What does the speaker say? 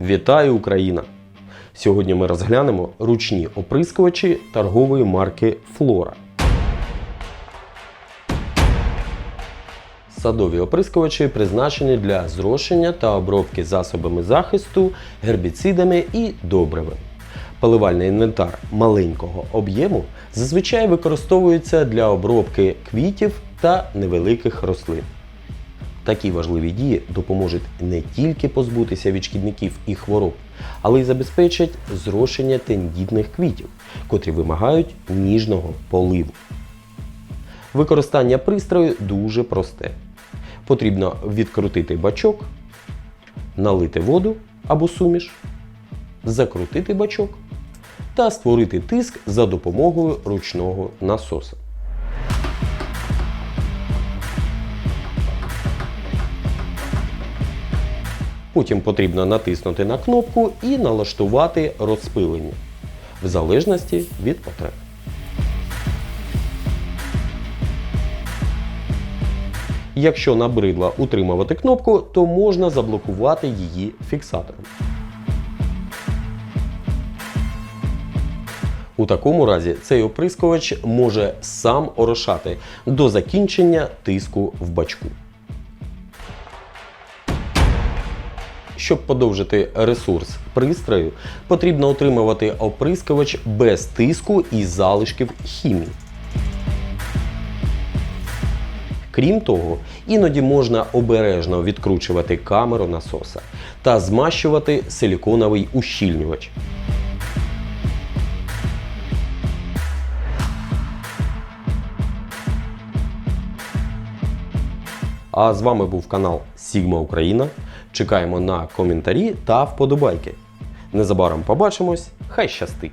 Вітаю Україна! Сьогодні ми розглянемо ручні оприскувачі торгової марки Флора. Садові оприскувачі призначені для зрошення та обробки засобами захисту, гербіцидами і добривами. Поливальний інвентар маленького об'єму зазвичай використовується для обробки квітів та невеликих рослин. Такі важливі дії допоможуть не тільки позбутися від шкідників і хвороб, але й забезпечать зрошення тендітних квітів, котрі вимагають ніжного поливу. Використання пристрою дуже просте. Потрібно відкрутити бачок, налити воду або суміш, закрутити бачок та створити тиск за допомогою ручного насоса. Потім потрібно натиснути на кнопку і налаштувати розпилення в залежності від потреб. Якщо набридла утримувати кнопку, то можна заблокувати її фіксатором. У такому разі цей оприскувач може сам орошати до закінчення тиску в бачку. Щоб подовжити ресурс пристрою, потрібно отримувати оприскувач без тиску і залишків хімії. Крім того, іноді можна обережно відкручувати камеру насоса та змащувати силіконовий ущільнювач. А з вами був канал Sigma Україна. Чекаємо на коментарі та вподобайки. Незабаром побачимось. Хай щастить!